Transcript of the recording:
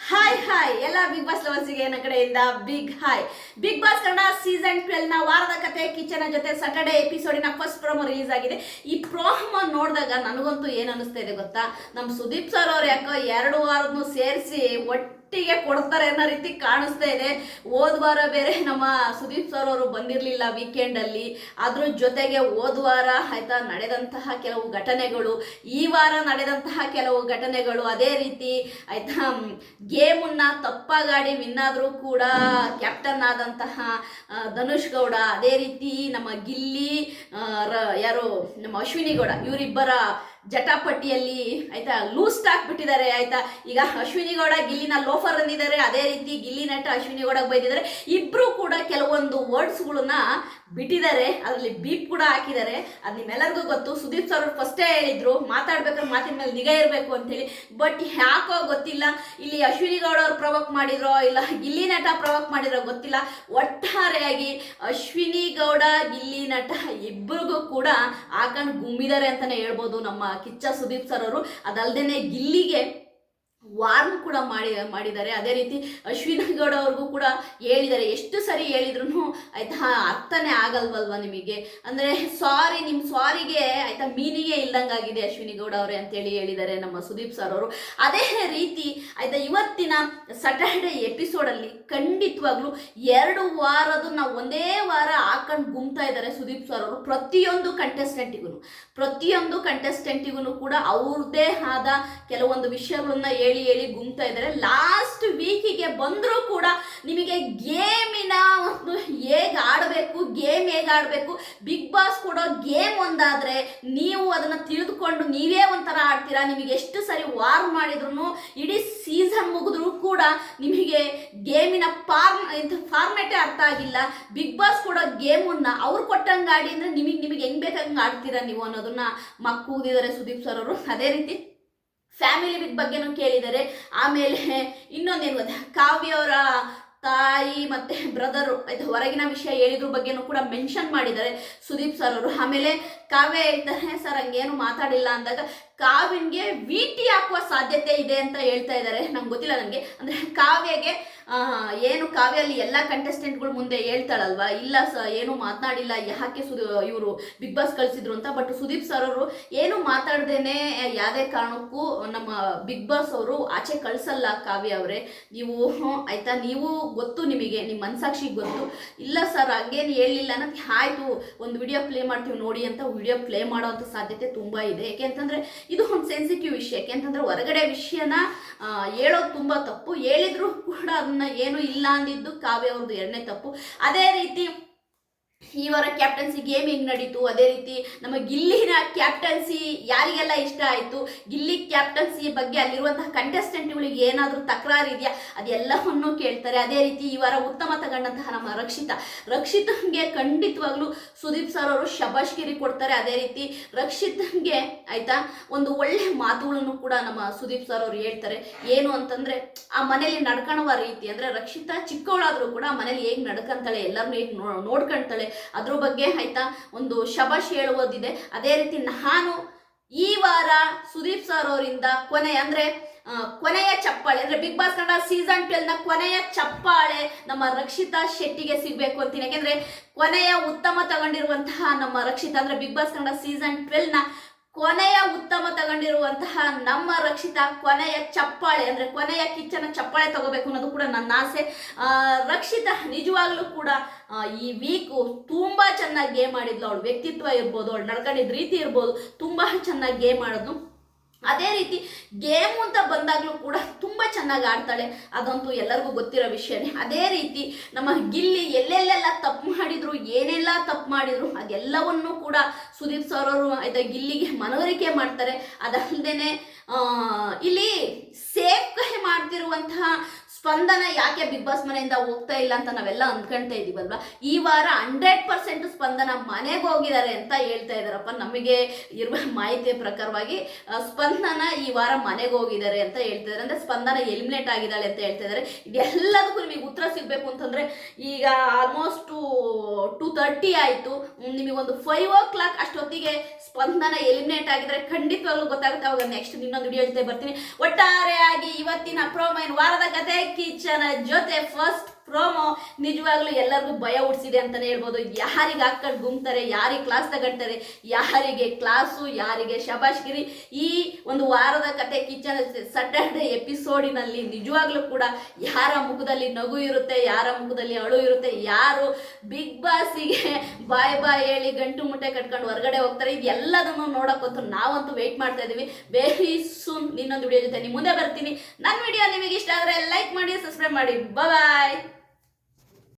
Hi hi ಎಲ್ಲ big boss ಲವರ್ಸಿಗೆ ನನ್ನ ಕಡೆಯಿಂದ big hi Bigg Boss Kannada season ಟ್ವೆಲ್ನ ವಾರದ ಕತೆ ಕಿಚನ್ ಜೊತೆ ಸ್ಯಾಟರ್ಡೆ ಎಪಿಸೋಡಿನ ಫಸ್ಟ್ ಪ್ರೋಮೋ ರಿಲೀಸ್ ಆಗಿದೆ. ಈ ಪ್ರೋಮೋ ನೋಡಿದಾಗ ನನಗಂತೂ ಏನು ಅನಿಸ್ತಾ ಇದೆ ಗೊತ್ತಾ? ನಮ್ಮ ಸುದೀಪ್ ಸರ್ ಅವ್ರು ಯಾಕೋ ಎರಡು ವಾರದನ್ನು ಸೇರಿಸಿ ಒಟ್ಟಿಗೆ ಕೊಡ್ತಾರೆ ಅನ್ನೋ ರೀತಿ ಕಾಣಿಸ್ತಾ ಇದೆ. ಹೋದ ವಾರ ಬೇರೆ ನಮ್ಮ ಸುದೀಪ್ ಸರ್ ಅವರು ಬಂದಿರಲಿಲ್ಲ ವೀಕೆಂಡಲ್ಲಿ ಅದ್ರ ಜೊತೆಗೆ ಹೋದ ವಾರ ಆಯ್ತಾ ನಡೆದಂತಹ ಕೆಲವು ಘಟನೆಗಳು, ಈ ವಾರ ನಡೆದಂತಹ ಕೆಲವು ಘಟನೆಗಳು ಅದೇ ರೀತಿ ಆಯ್ತಾ ಗೇಮನ್ನ ತಪ್ಪಾಗಾಡಿ ವಿನ್ನಾದರೂ ಕೂಡ ಕ್ಯಾಪ್ಟನ್ ಆದಂತಹ ಧನುಷ್ ಗೌಡ, ಅದೇ ರೀತಿ ನಮ್ಮ ಗಿಲ್ಲಿ ಯಾರು, ನಮ್ಮ ಅಶ್ವಿನಿ ಗೌಡ, ಇವರಿಬ್ಬರ ಜಟಾಪಟ್ಟಿಯಲ್ಲಿ ಆಯ್ತಾ ಲೂಸ್ ಹಾಕ್ಬಿಟ್ಟಿದ್ದಾರೆ ಆಯ್ತಾ? ಈಗ ಅಶ್ವಿನಿ ಗೌಡ ಗಿಲ್ಲಿನ ಲೋಫರ್ ಅಂದಿದ್ದಾರೆ, ಅದೇ ರೀತಿ ಗಿಲ್ಲಿ ನಟ ಅಶ್ವಿನಿ ಗೌಡ ಬೈದಿದ್ದಾರೆ. ಇಬ್ರು ಕೂಡ ಕೆಲವೊಂದು ವರ್ಡ್ಸ್ಗಳನ್ನ ಬಿಟ್ಟಿದ್ದಾರೆ, ಅದರಲ್ಲಿ ಬೀಪ್ ಕೂಡ ಹಾಕಿದ್ದಾರೆ. ಅದು ನಿಮ್ಮೆಲ್ಲರಿಗೂ ಗೊತ್ತು. ಸುದೀಪ್ ಸರ್ ಅವ್ರು ಫಸ್ಟೇ ಹೇಳಿದ್ರು, ಮಾತಾಡ್ಬೇಕಾದ್ರೆ ಮಾತಿನ ಮೇಲೆ ನಿಗಾ ಇರಬೇಕು ಅಂತೇಳಿ. ಬಟ್ ಯಾಕೋ ಗೊತ್ತಿಲ್ಲ, ಇಲ್ಲಿ ಅಶ್ವಿನಿ ಗೌಡ ಅವ್ರು ಪ್ರವೋಕ್ ಮಾಡಿದ್ರೋ, ಇಲ್ಲ ಗಿಲ್ಲಿ ನಟ ಪ್ರವೋಕ್ ಮಾಡಿದ್ರೋ ಗೊತ್ತಿಲ್ಲ. ಒಟ್ಟಾರೆಯಾಗಿ ಅಶ್ವಿನಿ ಗೌಡ, ಗಿಲ್ಲಿ ನಟ ಇಬ್ಬರಿಗೂ ಕೂಡ ಹಾಕೊಂಡು ಗುಮ್ಮಿದ್ದಾರೆ ಅಂತಾನೆ ಹೇಳ್ಬೋದು ನಮ್ಮ ಕಿಚ್ಚ ಸುದೀಪ್ ಸರ್ ಅವರು. ಅದಲ್ದೇನೆ ಗಿಲ್ಲಿಗೆ ವಾರ್ನ್ ಕೂಡ ಮಾಡಿ, ಮಾಡಿದ್ದಾರೆ. ಅದೇ ರೀತಿ ಅಶ್ವಿನಿ ಗೌಡ ಅವ್ರಿಗೂ ಕೂಡ ಹೇಳಿದ್ದಾರೆ. ಎಷ್ಟು ಸರಿ ಹೇಳಿದ್ರು ಆಯ್ತಾ ಅರ್ಥನೇ ಆಗಲ್ವಲ್ವಾ ನಿಮಗೆ? ಅಂದರೆ ಸಾರಿ ನಿಮ್ಮ ಸಾರಿಗೆ ಆಯ್ತಾ ಮೀನಿಗೆ ಇಲ್ದಂಗಾಗಿದೆ ಅಶ್ವಿನಿ ಗೌಡ ಅವರೇ ಅಂತೇಳಿ ಹೇಳಿದ್ದಾರೆ ನಮ್ಮ ಸುದೀಪ್ ಸರ್ ಅವರು. ಅದೇ ರೀತಿ ಆಯ್ತಾ ಇವತ್ತಿನ ಸಟರ್ಡೆ ಎಪಿಸೋಡಲ್ಲಿ ಖಂಡಿತವಾಗ್ಲೂ ಎರಡು ವಾರದ ನಾವು ಒಂದೇ ವಾರ ಹಾಕೊಂಡು ಗುಮ್ತಾ ಇದ್ದಾರೆ ಸುದೀಪ್ ಸರ್ ಅವರು. ಪ್ರತಿಯೊಂದು ಕಂಟೆಸ್ಟೆಂಟಿಗೂ ಪ್ರತಿಯೊಂದು ಕಂಟೆಸ್ಟೆಂಟಿಗೂ ಕೂಡ ಅವ್ರದ್ದೇ ಆದ ಕೆಲವೊಂದು ವಿಷಯಗಳನ್ನ ಹೇಳಿ ಹೇಳಿ ಗುಮ್ತಾ ಇದ್ದಾರೆ. ಲಾಸ್ಟ್ ವೀಕಿಗೆ ಬಂದರೂ ಕೂಡ ನಿಮಗೆ ಗೇಮಿನ ಒಂದು ಹೇಗೆ ಆಡಬೇಕು, ಗೇಮ್ ಹೇಗೆ ಆಡಬೇಕು ಬಿಗ್ ಬಾಸ್ ಕೊಡೋ ಗೇಮ್ ಒಂದಾದರೆ ನೀವು ಅದನ್ನು ತಿಳಿದುಕೊಂಡು ನೀವೇ ಒಂಥರ ಆಡ್ತೀರಾ? ನಿಮಗೆ ಎಷ್ಟು ಸರಿ ವಾರ್ ಮಾಡಿದ್ರು ಇಡೀ ಸೀಸನ್ ಮುಗಿದ್ರೂ ಕೂಡ ನಿಮಗೆ ಗೇಮಿನ ಫಾರ್ಮ್ ಇದು ಫಾರ್ಮೆಟೇ ಅರ್ಥ ಆಗಿಲ್ಲ. ಬಿಗ್ ಬಾಸ್ ಕೊಡೋ ಗೇಮನ್ನ ಅವ್ರು ಕೊಟ್ಟಂಗೆ ಆಡಿ ಅಂದರೆ ನಿಮಗೆ ನಿಮಗೆ ಹೆಂಗೆ ಬೇಕಂಗೆ ಆಡ್ತೀರಾ ನೀವು ಅನ್ನೋದನ್ನ ಮಕ್ಕೂದಿದ್ದಾರೆ ಸುದೀಪ್ ಸರ್ ಅವರು. ಅದೇ ರೀತಿ ಫ್ಯಾಮಿಲಿ ವಿತ್ ಬಗ್ಗೆನೂ ಕೇಳಿದ್ದಾರೆ ಆಮೇಲೆ ಇನ್ನೊಂದೇನು ಗೊತ್ತಾ? ಕಾವ್ಯ ಅವರ ತಾಯಿ ಮತ್ತೆ ಬ್ರದರು ಆಯ್ತು ಹೊರಗಿನ ವಿಷಯ ಹೇಳಿದ್ರ ಬಗ್ಗೆನೂ ಕೂಡ ಮೆನ್ಷನ್ ಮಾಡಿದ್ದಾರೆ ಸುದೀಪ್ ಸರ್ ಅವರು. ಆಮೇಲೆ ಕಾವ್ಯ ಹೇಳ್ತಾರೆ, ಸರ್, ಹಂಗೇನು ಮಾತಾಡಿಲ್ಲ ಅಂದಾಗ ಕಾವ್ಯನ್ಗೆ ವೀಟಿ ಹಾಕುವ ಸಾಧ್ಯತೆ ಇದೆ ಅಂತ ಹೇಳ್ತಾ ಇದ್ದಾರೆ. ನಂಗೆ ಗೊತ್ತಿಲ್ಲ ನನಗೆ ಅಂದರೆ ಕಾವ್ಯಗೆ ಏನು ಕಾವ್ಯಲ್ಲಿ ಎಲ್ಲ ಕಂಟೆಸ್ಟೆಂಟ್ಗಳು ಮುಂದೆ ಹೇಳ್ತಾಳಲ್ವಾ? ಇಲ್ಲ ಸ, ಏನು ಮಾತನಾಡಿಲ್ಲ, ಯಾಕೆ ಸುದ ಇವರು ಬಿಗ್ ಬಾಸ್ ಕಳಿಸಿದ್ರು ಅಂತ? ಬಟ್ ಸುದೀಪ್ ಸರ್ ಅವರು ಏನು ಮಾತಾಡ್ದೇನೆ ಯಾವುದೇ ಕಾರಣಕ್ಕೂ ನಮ್ಮ ಬಿಗ್ ಬಾಸ್ ಅವರು ಆಚೆ ಕಳಿಸಲ್ಲ ಕಾವ್ಯ ಅವರೇ. ನೀವು ಆಯಿತಾ? ನೀವು ಗೊತ್ತು ನಿಮಗೆ ನಿಮ್ಮ ಮನಸಾಕ್ಷಿಗೆ ಗೊತ್ತು. ಇಲ್ಲ ಸರ್ ಹಂಗೇನು ಹೇಳಿಲ್ಲ ಅನ್ನೋದು ಆಯಿತು. ಒಂದು ವಿಡಿಯೋ ಪ್ಲೇ ಮಾಡ್ತೀವಿ ನೋಡಿ ಅಂತ ವಿಡಿಯೋ ಪ್ಲೇ ಮಾಡೋವಂಥ ಸಾಧ್ಯತೆ ತುಂಬ ಇದೆ. ಯಾಕೆ ಅಂತಂದರೆ ಇದು ಒಂದು ಸೆನ್ಸಿಟಿವ್ ವಿಷಯ ಯಾಕೆ ಅಂತಂದ್ರೆ ಹೊರಗಡೆ ವಿಷಯನ ಹೇಳೋದು ತುಂಬ ತಪ್ಪು. ಹೇಳಿದ್ರು ಕೂಡ ಅದನ್ನ ಏನು ಇಲ್ಲ ಅಂದಿದ್ದು ಕಾವ್ಯ ಒಂದು ಎರಡನೇ ತಪ್ಪು. ಅದೇ ರೀತಿ ಈ ವಾರ ಕ್ಯಾಪ್ಟನ್ಸಿ ಗೇಮ್ ಹೆಂಗ್ ನಡೀತು? ಅದೇ ರೀತಿ ನಮ್ಮ ಗಿಲ್ಲಿನ ಕ್ಯಾಪ್ಟನ್ಸಿ ಯಾರಿಗೆಲ್ಲ ಇಷ್ಟ ಆಯಿತು? ಗಿಲ್ಲಿ ಕ್ಯಾಪ್ಟನ್ಸಿ ಬಗ್ಗೆ ಅಲ್ಲಿರುವಂತಹ ಕಂಟೆಸ್ಟೆಂಟ್ಗಳಿಗೆ ಏನಾದರೂ ತಕರಾರು ಇದೆಯಾ? ಅದೆಲ್ಲವನ್ನು ಕೇಳ್ತಾರೆ. ಅದೇ ರೀತಿ ಈ ವಾರ ಉತ್ತಮ ತಗೊಂಡಂತಹ ನಮ್ಮ ರಕ್ಷಿತಾ. ರಕ್ಷಿತಂಗೆ ಖಂಡಿತವಾಗ್ಲೂ ಸುದೀಪ್ ಸರ್ ಅವರು ಶಬಾಷ್ಗಿರಿ ಕೊಡ್ತಾರೆ. ಅದೇ ರೀತಿ ರಕ್ಷಿತಂಗೆ ಆಯ್ತಾ? ಒಂದು ಒಳ್ಳೆ ಮಾತುಗಳನ್ನು ಕೂಡ ನಮ್ಮ ಸುದೀಪ್ ಸರ್ ಅವರು ಹೇಳ್ತಾರೆ. ಏನು ಅಂತಂದ್ರೆ, ಆ ಮನೆಯಲ್ಲಿ ನಡ್ಕೊಳ್ಳುವ ರೀತಿ. ಅಂದ್ರೆ ರಕ್ಷಿತಾ ಚಿಕ್ಕವಳಾದ್ರೂ ಕೂಡ ಮನೇಲಿ ಹೇಗೆ ನಡ್ಕಂತಾಳೆ ಎಲ್ಲರನ್ನೂ ಹೇಗೆ ನೋಡ್ಕೊಂತಾಳೆ ಅದ್ರ ಬಗ್ಗೆ ಆಯ್ತಾ? ಒಂದು ಶಬಾಷ್ ಹೇಳುವುದಿದೆ. ಅದೇ ರೀತಿ ನಾನು ಈ ವಾರ ಸುದೀಪ್ ಸರ್ ಅವರಿಂದ ಕೊನೆ ಅಂದ್ರೆ ಕೊನೆಯ ಚಪ್ಪಾಳೆ, ಅಂದ್ರೆ ಬಿಗ್ ಬಾಸ್ ಕನ್ನಡ ಸೀಸನ್ ಟ್ವೆಲ್ನ ಕೊನೆಯ ಚಪ್ಪಾಳೆ ನಮ್ಮ ರಕ್ಷಿತಾ ಶೆಟ್ಟಿಗೆ ಸಿಗ್ಬೇಕು ಅಂತೀನಿ. ಯಾಕೆಂದ್ರೆ ಕೊನೆಯ ಉತ್ತಮ ತಗೊಂಡಿರುವಂತಹ ನಮ್ಮ ರಕ್ಷಿತಾ ಅಂದ್ರೆ ಬಿಗ್ ಬಾಸ್ ಕನ್ನಡ ಸೀಸನ್ ಟ್ವೆಲ್ನ ಕೊನೆಯ ಉತ್ತಮ ತಗೊಂಡಿರುವಂತಹ ನಮ್ಮ ರಕ್ಷಿತ ಕೊನೆಯ ಚಪ್ಪಾಳೆ, ಅಂದ್ರೆ ಕೊನೆಯ ಕಿಚ್ಚನ ಚಪ್ಪಾಳೆ ತಗೋಬೇಕು ಅನ್ನೋದು ಕೂಡ ನನ್ನ ಆಸೆ. ರಕ್ಷಿತ ನಿಜವಾಗ್ಲೂ ಕೂಡ ಈ ವೀಕು ತುಂಬಾ ಚೆನ್ನಾಗಿ ಗೇಮ್ ಆಡಿದ್ಲು. ಅವಳ ವ್ಯಕ್ತಿತ್ವ ಇರ್ಬೋದು, ಅವಳು ನಡ್ಕೊಂಡಿದ್ದ ರೀತಿ ಇರ್ಬೋದು, ತುಂಬಾ ಚೆನ್ನಾಗಿ ಗೇಮ್ ಮಾಡೋದು ಅದೇ ರೀತಿ ಗೇಮ್ ಅಂತ ಬಂದಾಗಲೂ ಕೂಡ ತುಂಬ ಚೆನ್ನಾಗಿ ಆಡ್ತಾಳೆ. ಅದಂತೂ ಎಲ್ಲರಿಗೂ ಗೊತ್ತಿರೋ ವಿಷಯನೇ. ಅದೇ ರೀತಿ ನಮ್ಮ ಗಿಲ್ಲಿ ಎಲ್ಲೆಲ್ಲೆಲ್ಲ ತಪ್ಪು ಮಾಡಿದ್ರು ಏನೆಲ್ಲ ತಪ್ಪು ಮಾಡಿದ್ರು ಅದೆಲ್ಲವನ್ನೂ ಕೂಡ ಸುದೀಪ್ ಸರ್ ಅವರು ಗಿಲ್ಲಿಗೆ ಮನವರಿಕೆ ಮಾಡ್ತಾರೆ. ಅದಲ್ಲದೆ ಇಲ್ಲಿ ಸೇಫ್ ಮಾಡ್ತಿರುವಂತಹ ಸ್ಪಂದನ ಯಾಕೆ ಬಿಗ್ ಬಾಸ್ ಮನೆಯಿಂದ ಹೋಗ್ತಾ ಇಲ್ಲ ಅಂತ ನಾವೆಲ್ಲ ಅಂದ್ಕೊಳ್ತಾ ಇದೀವಲ್ವಾ ಈ ವಾರ ಹಂಡ್ರೆಡ್ ಪರ್ಸೆಂಟ್ ಸ್ಪಂದನ ಮನೆಗೆ ಹೋಗಿದ್ದಾರೆ ಅಂತ ಹೇಳ್ತಾ ಇದ್ದಾರಪ್ಪ ನಮಗೆ ಇರುವ ಮಾಹಿತಿಯ ಪ್ರಕಾರವಾಗಿ ಸ್ಪಂದನ ಈ ವಾರ ಮನೆಗೆ ಹೋಗಿದ್ದಾರೆ ಅಂತ ಹೇಳ್ತಾ ಅಂದ್ರೆ ಸ್ಪಂದನ ಎಲಿಮಿನೇಟ್ ಆಗಿದ್ದಾಳೆ ಅಂತ ಹೇಳ್ತಾ ಇದ್ದಾರೆ ಇದೆಲ್ಲದಕ್ಕೂ ನಿಮಗೆ ಉತ್ತರ ಸಿಗಬೇಕು ಅಂತಂದ್ರೆ, ಈಗ ಆಲ್ಮೋಸ್ಟ್ ಟೂ ತರ್ಟಿ ಆಯಿತು. ನಿಮಗೊಂದು ಫೈವ್ ಓ ಕ್ಲಾಕ್ ಅಷ್ಟೊತ್ತಿಗೆ ಸ್ಪಂದನ ಎಲಿಮಿನೇಟ್ ಆಗಿದ್ರೆ ಖಂಡಿತವಾಗ್ಲೂ ಗೊತ್ತಾಗುತ್ತೆ. ಅವಾಗ ನೆಕ್ಸ್ಟ್ ಇನ್ನೊಂದು ವಿಡಿಯೋ ಜೊತೆ ಬರ್ತೀನಿ. ಒಟ್ಟಾರೆಯಾಗಿ ಇವತ್ತು ಇವತ್ತಿನ ಪ್ರೋಮೈನ್ ವಾರದ ಕತೆ ಕಿಚನ ಜೊತೆ ಫಸ್ಟ್ ಪ್ರೋಮೋ ನಿಜವಾಗ್ಲೂ ಎಲ್ಲರಿಗೂ ಭಯ ಹುಡ್ಸಿದೆ ಅಂತಾನೆ ಹೇಳ್ಬೋದು. ಯಾರಿಗೆ ಹಾಕೊಂಡು ಗುಮ್ತಾರೆ, ಯಾರಿಗೆ ಕ್ಲಾಸ್ ತಗೊಳ್ತಾರೆ ಯಾರಿಗೆ ಕ್ಲಾಸು ಯಾರಿಗೆ ಶಬಾಷ್ಗಿರಿ. ಈ ಒಂದು ವಾರದ ಕತೆ ಕಿಚನ್ ಸಟರ್ಡೆ ಎಪಿಸೋಡಿನಲ್ಲಿ ನಿಜವಾಗ್ಲೂ ಕೂಡ ಯಾರ ಮುಖದಲ್ಲಿ ನಗು ಇರುತ್ತೆ, ಯಾರ ಮುಖದಲ್ಲಿ ಅಳು ಇರುತ್ತೆ, ಯಾರು ಬಿಗ್ ಬಾಸಿಗೆ ಬಾಯ್ ಬಾಯ್ ಹೇಳಿ ಗಂಟು ಮುಟ್ಟೆ ಕಟ್ಕೊಂಡು ಹೊರಗಡೆ ಹೋಗ್ತಾರೆ, ಇದೆಲ್ಲದನ್ನು ನೋಡೋಕ್ಕಂತೂ ನಾವಂತೂ ವೆಯ್ಟ್ ಮಾಡ್ತಾ ಇದ್ದೀವಿ. ವೆರಿ ಸೂನ್ ಇನ್ನೊಂದು ವಿಡಿಯೋ ಜೊತೆ ನಿಮ್ಮ ಮುಂದೆ ಬರ್ತೀನಿ. ನನ್ನ ವಿಡಿಯೋ ನಿಮಗೆ ಇಷ್ಟ ಆದರೆ ಲೈಕ್ ಮಾಡಿ ಸಬ್ಸ್ಕ್ರೈಬ್ ಮಾಡಿ. ಬಾಯ್